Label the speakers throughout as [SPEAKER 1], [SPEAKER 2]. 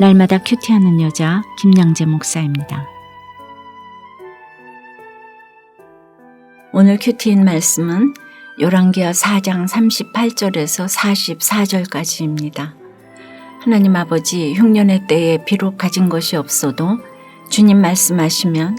[SPEAKER 1] 날마다 큐티하는 여자 김양재 목사입니다. 오늘 큐티인 말씀은 요란기하 4장 38절에서 44절까지입니다. 하나님 아버지 흉년의 때에 비록 가진 것이 없어도 주님 말씀하시면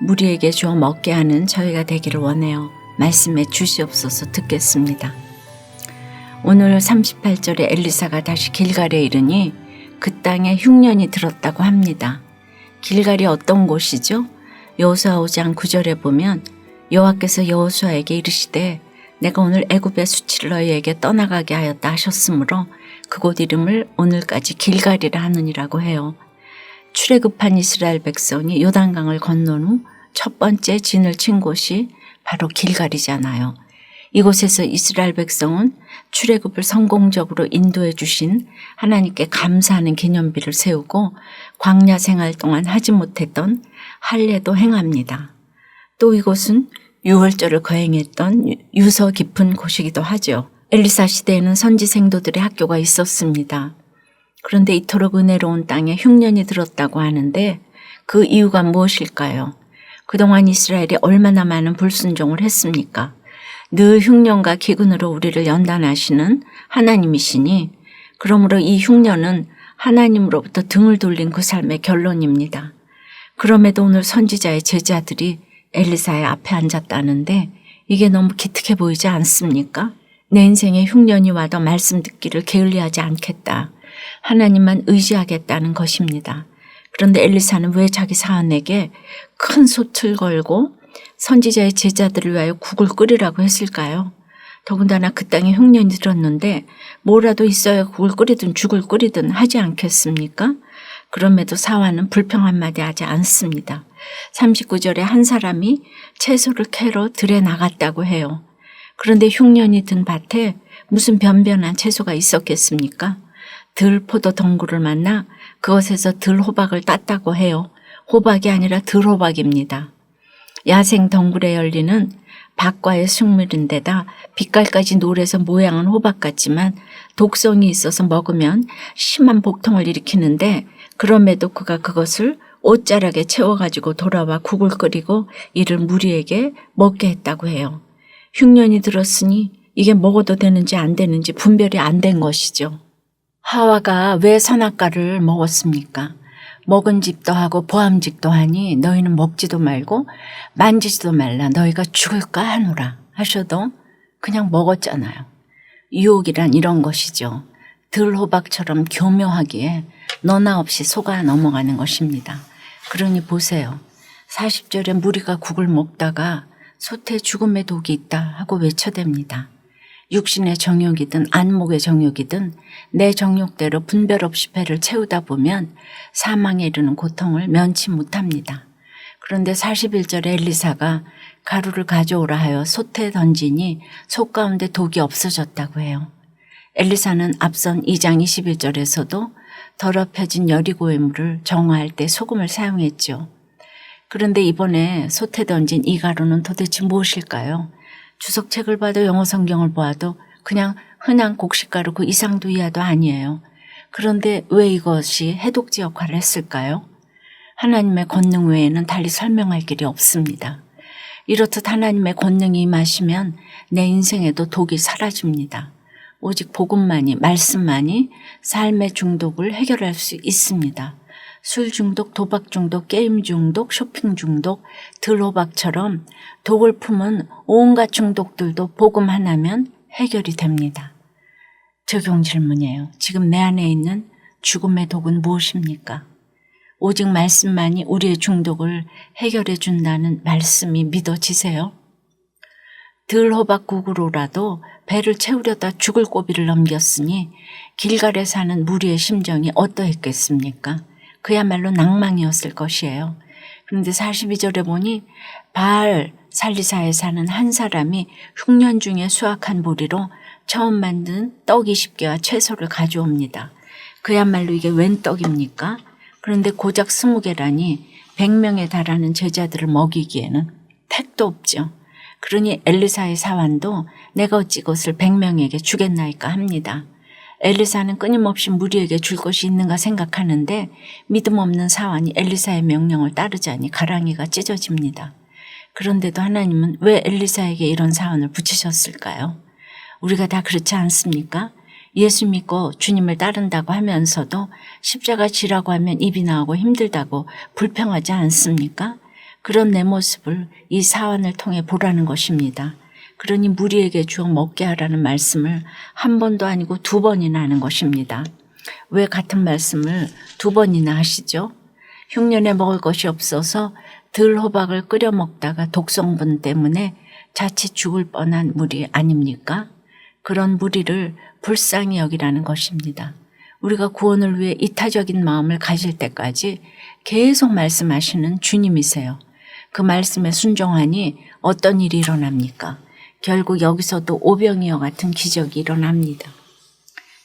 [SPEAKER 1] 무리에게 주어 먹게 하는 저희가 되기를 원해요. 말씀에 주시옵소서 듣겠습니다. 오늘 38절에 엘리사가 다시 길갈에 이르니 그 땅에 흉년이 들었다고 합니다. 길갈이 어떤 곳이죠? 여호수아 5장 9절에 보면 여호와께서 여호수아에게 이르시되 내가 오늘 애굽의 수치를 너희에게 떠나가게 하였다 하셨으므로 그곳 이름을 오늘까지 길갈이라 하느니라고 해요. 출애굽한 이스라엘 백성이 요단강을 건넌 후 첫 번째 진을 친 곳이 바로 길갈이잖아요. 이곳에서 이스라엘 백성은 출애굽을 성공적으로 인도해 주신 하나님께 감사하는 기념비를 세우고 광야 생활 동안 하지 못했던 할례도 행합니다. 또 이곳은 유월절을 거행했던 유서 깊은 곳이기도 하죠. 엘리사 시대에는 선지 생도들의 학교가 있었습니다. 그런데 이토록 은혜로운 땅에 흉년이 들었다고 하는데 그 이유가 무엇일까요? 그동안 이스라엘이 얼마나 많은 불순종을 했습니까? 늘 흉년과 기근으로 우리를 연단하시는 하나님이시니 그러므로 이 흉년은 하나님으로부터 등을 돌린 그 삶의 결론입니다. 그럼에도 오늘 선지자의 제자들이 엘리사의 앞에 앉았다는데 이게 너무 기특해 보이지 않습니까? 내 인생에 흉년이 와도 말씀 듣기를 게을리하지 않겠다. 하나님만 의지하겠다는 것입니다. 그런데 엘리사는 왜 자기 사원에게 큰 솥을 걸고 선지자의 제자들을 위하여 국을 끓이라고 했을까요? 더군다나 그 땅에 흉년이 들었는데 뭐라도 있어야 국을 끓이든 죽을 끓이든 하지 않겠습니까? 그럼에도 사환은 불평 한마디 하지 않습니다. 39절에 한 사람이 채소를 캐러 들에 나갔다고 해요. 그런데 흉년이 든 밭에 무슨 변변한 채소가 있었겠습니까? 들 포도 덩굴을 만나 그것에서 들 호박을 땄다고 해요. 호박이 아니라 들 호박입니다. 야생 덩굴에 열리는 박과의 식물인데다 빛깔까지 노래서 모양은 호박 같지만 독성이 있어서 먹으면 심한 복통을 일으키는데 그럼에도 그가 그것을 옷자락에 채워가지고 돌아와 국을 끓이고 이를 무리에게 먹게 했다고 해요. 흉년이 들었으니 이게 먹어도 되는지 안 되는지 분별이 안 된 것이죠. 하와가 왜 선악과를 먹었습니까? 먹은 집도 하고 보암직도 하니 너희는 먹지도 말고 만지지도 말라 너희가 죽을까 하노라 하셔도 그냥 먹었잖아요. 유혹이란 이런 것이죠. 들호박처럼 교묘하기에 너나 없이 속아 넘어가는 것입니다. 그러니 보세요. 40절에 무리가 국을 먹다가 솥에 죽음의 독이 있다 하고 외쳐댑니다. 육신의 정욕이든 안목의 정욕이든 내 정욕대로 분별 없이 배를 채우다 보면 사망에 이르는 고통을 면치 못합니다. 그런데 41절에 엘리사가 가루를 가져오라 하여 솥에 던지니 솥 가운데 독이 없어졌다고 해요. 엘리사는 앞선 2장 21절에서도 더럽혀진 여리고의 물을 정화할 때 소금을 사용했죠. 그런데 이번에 솥에 던진 이 가루는 도대체 무엇일까요? 주석책을 봐도 영어 성경을 보아도 그냥 흔한 곡식가루 그 이상도 이하도 아니에요. 그런데 왜 이것이 해독제 역할을 했을까요? 하나님의 권능 외에는 달리 설명할 길이 없습니다. 이렇듯 하나님의 권능이 임하시면 내 인생에도 독이 사라집니다. 오직 복음만이 말씀만이 삶의 중독을 해결할 수 있습니다. 술 중독, 도박 중독, 게임 중독, 쇼핑 중독, 들호박처럼 독을 품은 온갖 중독들도 복음 하나면 해결이 됩니다. 적용 질문이에요. 지금 내 안에 있는 죽음의 독은 무엇입니까? 오직 말씀만이 우리의 중독을 해결해 준다는 말씀이 믿어지세요? 들호박국으로라도 배를 채우려다 죽을 고비를 넘겼으니 길갈에 사는 무리의 심정이 어떠했겠습니까? 그야말로 낭망이었을 것이에요. 그런데 42절에 보니 바알 살리사에 사는 한 사람이 흉년 중에 수확한 보리로 처음 만든 떡 20개와 채소를 가져옵니다. 그야말로 이게 웬 떡입니까? 그런데 고작 20개라니 100명에 달하는 제자들을 먹이기에는 택도 없죠. 그러니 엘리사의 사환도 내가 어찌 것을 100명에게 주겠나이까 합니다. 엘리사는 끊임없이 무리에게 줄 것이 있는가 생각하는데 믿음 없는 사환이 엘리사의 명령을 따르자니 가랑이가 찢어집니다. 그런데도 하나님은 왜 엘리사에게 이런 사원을 붙이셨을까요? 우리가 다 그렇지 않습니까? 예수 믿고 주님을 따른다고 하면서도 십자가 지라고 하면 입이 나오고 힘들다고 불평하지 않습니까? 그런 내 모습을 이 사원을 통해 보라는 것입니다. 그러니 무리에게 주어 먹게 하라는 말씀을 한 번도 아니고 두 번이나 하는 것입니다. 왜 같은 말씀을 두 번이나 하시죠? 흉년에 먹을 것이 없어서 들호박을 끓여 먹다가 독성분 때문에 자칫 죽을 뻔한 무리 아닙니까? 그런 무리를 불쌍히 여기라는 것입니다. 우리가 구원을 위해 이타적인 마음을 가질 때까지 계속 말씀하시는 주님이세요. 그 말씀에 순종하니 어떤 일이 일어납니까? 결국 여기서도 오병이어 같은 기적이 일어납니다.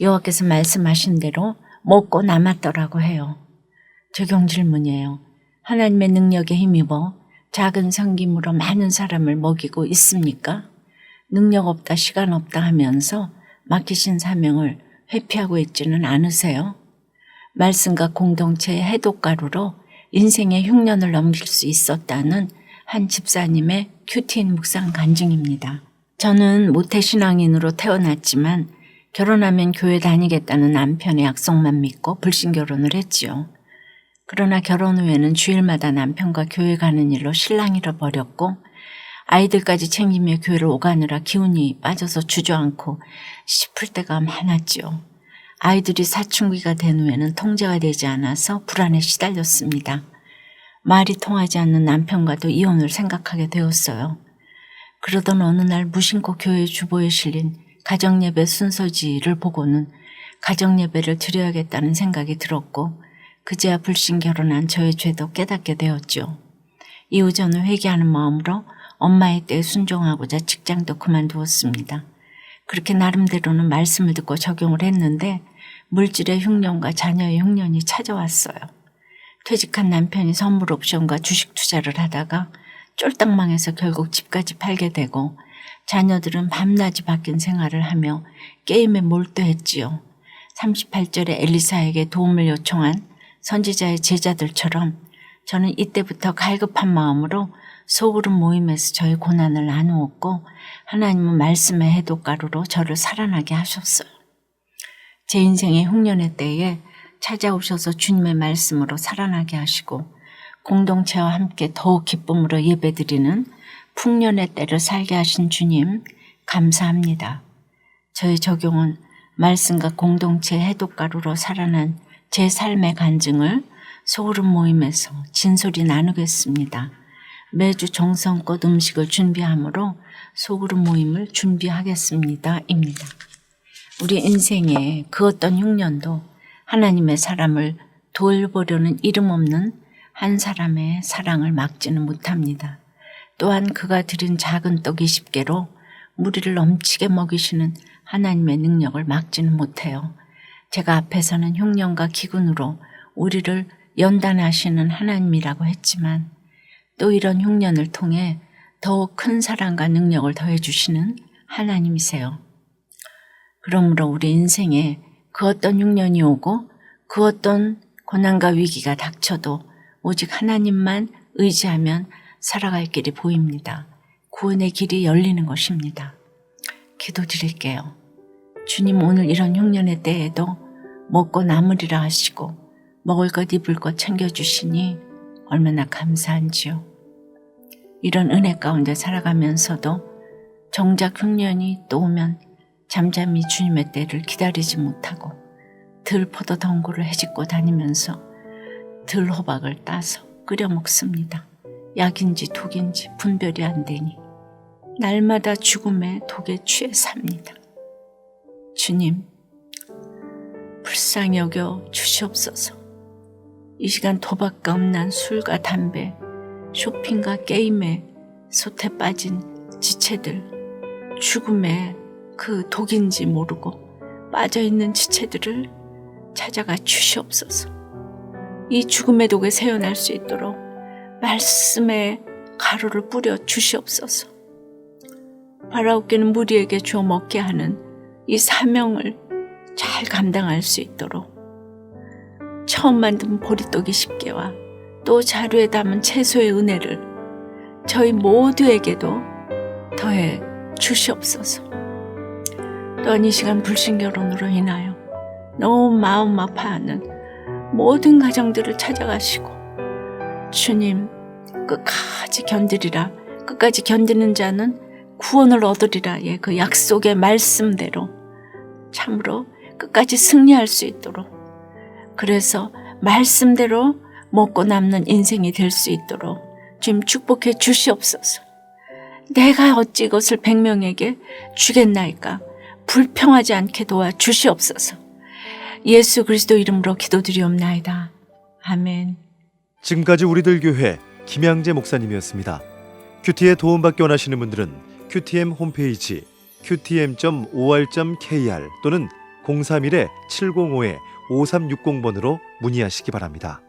[SPEAKER 1] 여호와께서 말씀하신 대로 먹고 남았더라고 해요. 적용 질문이에요. 하나님의 능력에 힘입어 작은 성김으로 많은 사람을 먹이고 있습니까? 능력 없다, 시간 없다 하면서 맡기신 사명을 회피하고 있지는 않으세요? 말씀과 공동체의 해독가루로 인생의 흉년을 넘길 수 있었다는 한 집사님의 큐티인 묵상 간증입니다. 저는 모태신앙인으로 태어났지만 결혼하면 교회 다니겠다는 남편의 약속만 믿고 불신 결혼을 했지요. 그러나 결혼 후에는 주일마다 남편과 교회 가는 일로 신랑 잃어버렸고 아이들까지 챙기며 교회를 오가느라 기운이 빠져서 주저앉고 싶을 때가 많았지요. 아이들이 사춘기가 된 후에는 통제가 되지 않아서 불안에 시달렸습니다. 말이 통하지 않는 남편과도 이혼을 생각하게 되었어요. 그러던 어느 날 무심코 교회 주보에 실린 가정예배 순서지를 보고는 가정예배를 드려야겠다는 생각이 들었고 그제야 불신 결혼한 저의 죄도 깨닫게 되었죠. 이후 저는 회개하는 마음으로 엄마의 때에 순종하고자 직장도 그만두었습니다. 그렇게 나름대로는 말씀을 듣고 적용을 했는데 물질의 흉년과 자녀의 흉년이 찾아왔어요. 퇴직한 남편이 선물 옵션과 주식 투자를 하다가 쫄딱 망해서 결국 집까지 팔게 되고 자녀들은 밤낮이 바뀐 생활을 하며 게임에 몰두했지요. 38절에 엘리사에게 도움을 요청한 선지자의 제자들처럼 저는 이때부터 갈급한 마음으로 소그룹 모임에서 저의 고난을 나누었고 하나님은 말씀의 해독가루로 저를 살아나게 하셨어요. 제 인생의 흉년의 때에 찾아오셔서 주님의 말씀으로 살아나게 하시고 공동체와 함께 더욱 기쁨으로 예배드리는 풍년의 때를 살게 하신 주님 감사합니다. 저의 적용은 말씀과 공동체 해독가루로 살아난 제 삶의 간증을 소그룹 모임에서 진솔히 나누겠습니다. 매주 정성껏 음식을 준비하므로 소그룹 모임을 준비하겠습니다. 입니다. 우리 인생의 그 어떤 흉년도 하나님의 사람을 돌보려는 이름 없는 한 사람의 사랑을 막지는 못합니다. 또한 그가 드린 작은 떡 20개로 무리를 넘치게 먹이시는 하나님의 능력을 막지는 못해요. 제가 앞에서는 흉년과 기근으로 우리를 연단하시는 하나님이라고 했지만 또 이런 흉년을 통해 더욱 큰 사랑과 능력을 더해주시는 하나님이세요. 그러므로 우리 인생에 그 어떤 흉년이 오고 그 어떤 고난과 위기가 닥쳐도 오직 하나님만 의지하면 살아갈 길이 보입니다. 구원의 길이 열리는 것입니다. 기도 드릴게요. 주님 오늘 이런 흉년의 때에도 먹고 남으리라 하시고 먹을 것 입을 것 챙겨주시니 얼마나 감사한지요. 이런 은혜 가운데 살아가면서도 정작 흉년이 또 오면 잠잠히 주님의 때를 기다리지 못하고 들포도 덩굴을 헤집고 다니면서 들호박을 따서 끓여 먹습니다. 약인지 독인지 분별이 안 되니 날마다 죽음의 독에 취해 삽니다. 주님, 불쌍히 여겨 주시옵소서. 이 시간 도박과 음란, 술과 담배, 쇼핑과 게임에 솥에 빠진 지체들, 죽음의 그 독인지 모르고 빠져있는 지체들을 찾아가 주시옵소서. 이 죽음의 독에 세어날 수 있도록 말씀의 가루를 뿌려 주시옵소서. 바라옵게는 무리에게 주어 먹게 하는 이 사명을 잘 감당할 수 있도록 처음 만든 보리떡이 십개와 또 자루에 담은 채소의 은혜를 저희 모두에게도 더해 주시옵소서. 또한 이 시간 불신결혼으로 인하여 너무 마음 아파하는 모든 가정들을 찾아가시고 주님 끝까지 견디리라. 끝까지 견디는 자는 구원을 얻으리라의 그 약속의 말씀대로 참으로 끝까지 승리할 수 있도록. 그래서 말씀대로 먹고 남는 인생이 될 수 있도록 주님 축복해 주시옵소서. 내가 어찌 이것을 백명에게 주겠나이까 불평하지 않게 도와 주시옵소서. 예수 그리스도 이름으로 기도드리옵나이다. 아멘.
[SPEAKER 2] 지금까지 우리들 교회 김양재 목사님이었습니다. 큐티에 도움받기 원하시는 분들은 큐티엠 홈페이지 qtm.or.kr 또는 031-705-5360번으로 문의하시기 바랍니다.